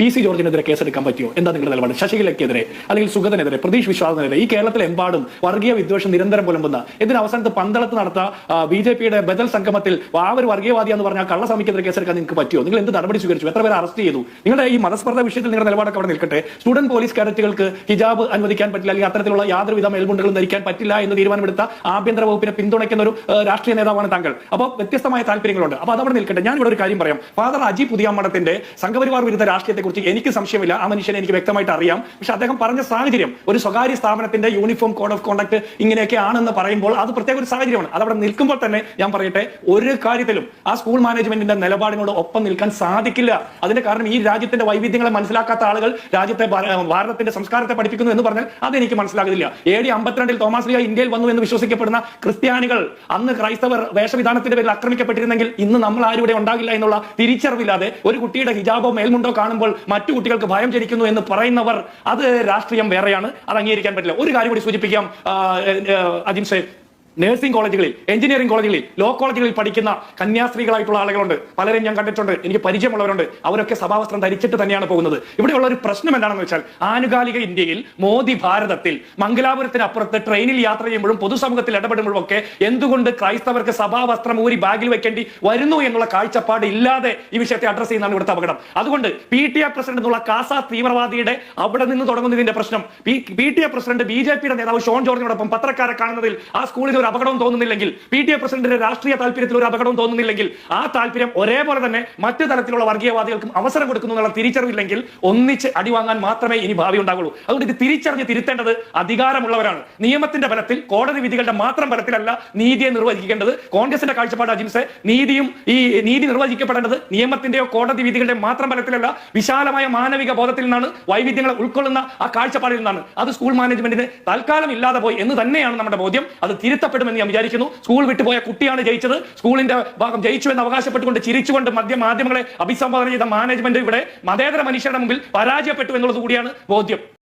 P C ജോർജിനെതിരെ കേസെടുക്കാൻ പറ്റിയോ? എന്താ നിങ്ങളുടെ നിലപാട്? ശശികലയ്ക്കെതിരെ അല്ലെങ്കിൽ സുഗതനെതിരെ പ്രതീഷ് വിശ്വാസിനെതിരെ? ഈ കേരളത്തിലെമ്പാടും വർഗീയ വിദ്വേഷം നിരന്തരം പുലമ്പുന്ന ഇതിന് അവസാനത്ത് പന്തളത്ത് നടത്ത ബി ജെ പിയുടെ ബദൽ സംഗമത്തിൽ ആ ഒരു വർഗീയവാദി എന്ന് പറഞ്ഞാൽ കള്ളസമിക്കെതിരെ കേസെടുക്കാൻ നിങ്ങൾക്ക് പറ്റിയോ? നിങ്ങൾ എന്ത് നടപടി സ്വീകരിച്ചു? എത്ര പേരെ അറസ്റ്റ് ചെയ്തു? നിങ്ങളുടെ ഈ മതസ്പർദ്ധ വിഷയത്തിൽ നിങ്ങളുടെ നിലപാടൊക്കെ അവിടെ നിൽക്കട്ടെ. സ്റ്റുഡന്റ് പോലീസ് കാഡറ്റുകൾക്ക് ഹിജാബ് അനുവദിക്കാൻ പറ്റില്ല അല്ലെങ്കിൽ അത്തരത്തിലുള്ള യാതൊരുവിധ മേൽമുണ്ടുകളും ധരിക്കാൻ പറ്റില്ല എന്ന് തീരുമാനമെടുത്ത ആഭ്യന്തര വകുപ്പിനെ പിന്തുണയ്ക്കുന്ന ഒരു രാഷ്ട്രീയ നേതാവാണ് താങ്കൾ. അപ്പോൾ വ്യത്യസ്തമായ താല്പര്യങ്ങളുണ്ട്. അപ്പോൾ അതവിടെ നിൽക്കട്ടെ. ഞാൻ ഇവിടെ ഒരു കാര്യം പറയാം. ഫാദർ അജി പുതിയമ്മടത്തിന്റെ സംഘപരിവാർ വിരുദ്ധ രാഷ്ട്രീയത്തെക്കുറിച്ച് എനിക്ക് സംശയമില്ല. ആ മനുഷ്യനെ എനിക്ക് വ്യക്തമായിട്ട് അറിയാം. പക്ഷെ അദ്ദേഹം പറഞ്ഞ സാഹചര്യം ഒരു സ്വകാര്യ സ്ഥാപനത്തിന്റെ യൂണിഫോം കോഡ് ഓഫ് കോണ്ടക്ട് ഇങ്ങനെയൊക്കെ ആണെന്ന് പറയുമ്പോൾ അത് പ്രത്യേക ഒരു സാഹചര്യമാണ്. അതവിടെ നിൽക്കുമ്പോൾ തന്നെ ഞാൻ പറയട്ടെ ഒരു കാര്യത്തിലും ആ സ്കൂൾ മാനേജ്മെന്റിന്റെ നിലപാടിനോട് ഒപ്പം നിൽക്കാൻ സാധിക്കില്ല. അതിന്റെ കാരണം ഈ രാജ്യത്തിന്റെ വൈവിധ്യങ്ങളെ മനസ്സിലാക്കാത്ത ആളുകൾ രാജ്യത്തെ ഭാര- ഭാരതത്തിന്റെ സംസ്കാരത്തെ പഠിപ്പിക്കുന്നു എന്ന് പറഞ്ഞാൽ അതെനിക്ക് മനസ്സിലാകുന്നില്ല. എ ഡി അമ്പത്തിരണ്ടിൽ തോമസ് ലിയ ഇന്ത്യയിൽ വന്നു എന്ന് വിശ്വസിക്കപ്പെടുന്ന ക്രിസ്ത്യാനികൾ അന്ന് ക്രൈസ്തവർ വേഷവിധാനത്തിന്റെ പേരിൽ ആക്രമിക്കപ്പെട്ടിരുന്നെങ്കിൽ ഇന്ന് നമ്മൾ ആരും ഇവിടെ ഉണ്ടാകില്ല എന്നുള്ള തിരിച്ചറിവില്ലാതെ ഒരു കുട്ടിയുടെ ഹിജാബോ മേൽമുണ്ടോ കാണുമ്പോൾ മറ്റു കുട്ടികൾക്ക് ഭയം ജനിക്കുന്നു എന്ന് പറയുന്നവർ അത് രാഷ്ട്രീയം വേറെയാണ്. അത് അംഗീകരിക്കാൻ പറ്റില്ല. ഒരു കാര്യം കൂടി സൂചിപ്പിക്കാം. ആ, ഏ, ഏ, അജിം സേഫ് നഴ്സിംഗ് കോളേജുകളിൽ എഞ്ചിനീയറിംഗ് കോളേജുകളിൽ ലോ കോളേജുകളിൽ പഠിക്കുന്ന കന്യാസ്ത്രീകളായിട്ടുള്ള ആളുകളുണ്ട്. പലരും ഞാൻ കണ്ടിട്ടുണ്ട്. എനിക്ക് പരിചയമുള്ളവരുണ്ട്. അവരൊക്കെ സഭാവസ്ത്രം ധരിച്ചിട്ട് തന്നെയാണ് പോകുന്നത്. ഇവിടെയുള്ള ഒരു പ്രശ്നം എന്താണെന്ന് വെച്ചാൽ ആനുകാലിക ഇന്ത്യയിൽ മോദി ഭാരതത്തിൽ മംഗലാപുരത്തിന് അപ്പുറത്ത് ട്രെയിനിൽ യാത്ര ചെയ്യുമ്പോഴും പൊതുസമൂഹത്തിൽ ഇടപെടുമ്പോഴും ഒക്കെ എന്തുകൊണ്ട് ക്രൈസ്തവർക്ക് സഭാവസ്ത്രം ഊരി ബാഗിൽ വെക്കേണ്ടി വരുന്നു എന്നുള്ള കാഴ്ചപ്പാട് ഇല്ലാതെ ഈ വിഷയത്തെ അഡ്രസ് ചെയ്യുന്നതാണ് ഇവിടുത്തെ അപകടം. അതുകൊണ്ട് പി ടി എ പ്രസിഡന്റ് എന്നുള്ള കാസ തീവ്രവാദിയുടെ അവിടെ നിന്ന് തുടങ്ങുന്നതിന്റെ പ്രശ്നം. P T A president B J പിയുടെ നേതാവ് ഷോൺ ജോർജിനോടൊപ്പം പത്രക്കാരെ കാണുന്നതിൽ ആ സ്കൂളിൽ ഒരു അപകടവും തോന്നുന്നില്ലെങ്കിൽ പി ടി എ പ്രസിഡന്റിന്റെ രാഷ്ട്രീയ താല്പര്യത്തിൽ ഒരു അപകടവും തോന്നുന്നില്ലെങ്കിൽ ആ താല്പര്യം ഒരേപോലെ തന്നെ മറ്റു തരത്തിലുള്ള വർഗീയവാദികൾക്കും അവസരം കൊടുക്കുന്നു എന്നുള്ള തിരിച്ചറിവില്ലെങ്കിൽ ഒന്നിച്ച് അടിവാങ്ങാൻ മാത്രമേ ഇനി ഭാവി ഉണ്ടാകുള്ളൂ അതുകൊണ്ട് ഇത് തിരിച്ചറിഞ്ഞ് തിരുത്തേണ്ടത് അധികാരമുള്ളവരാണ്. നിയമത്തിന്റെ ബലത്തിൽ കോടതി വിധികളുടെ മാത്രം ബലത്തിലല്ല നീതിയെ നിർവഹിക്കേണ്ടത്. കോൺഗ്രസിന്റെ കാഴ്ചപ്പാട് അജിംസെ നീതിയും ഈ നീതി നിർവഹിക്കപ്പെടേണ്ടത് നിയമത്തിന്റെയോ കോടതി വിധികളുടെ മാത്രം ബലത്തിലല്ല വിശാലമായ മാനവിക ബോധത്തിൽ നിന്നാണ് വൈവിധ്യങ്ങളെ ഉൾക്കൊള്ളുന്ന ആ കാഴ്ചപ്പാടിൽ നിന്നാണ്. അത് സ്കൂൾ മാനേജ്മെന്റിന് തൽക്കാലം ഇല്ലാതെ പോയി എന്ന് തന്നെയാണ് നമ്മുടെ ബോധ്യം. അത് തിരുത്തപ്പെടുമെന്ന് ഞാൻ വിചാരിക്കുന്നു. സ്കൂൾ വിട്ടുപോയ കുട്ടിയാണ് ജയിച്ചത്. സ്കൂളിന്റെ ഭാഗം ജയിച്ചു എന്ന് അവകാശപ്പെട്ടുകൊണ്ട് ചിരിച്ചുകൊണ്ട് മധ്യ മാധ്യമങ്ങളെ അഭിസംബോധന ചെയ്ത മാനേജ്മെന്റ് ഇവിടെ മതേതര മനുഷ്യരുടെ മുമ്പിൽ പരാജയപ്പെട്ടു എന്നുള്ളത് കൂടിയാണ് ബോധ്യം.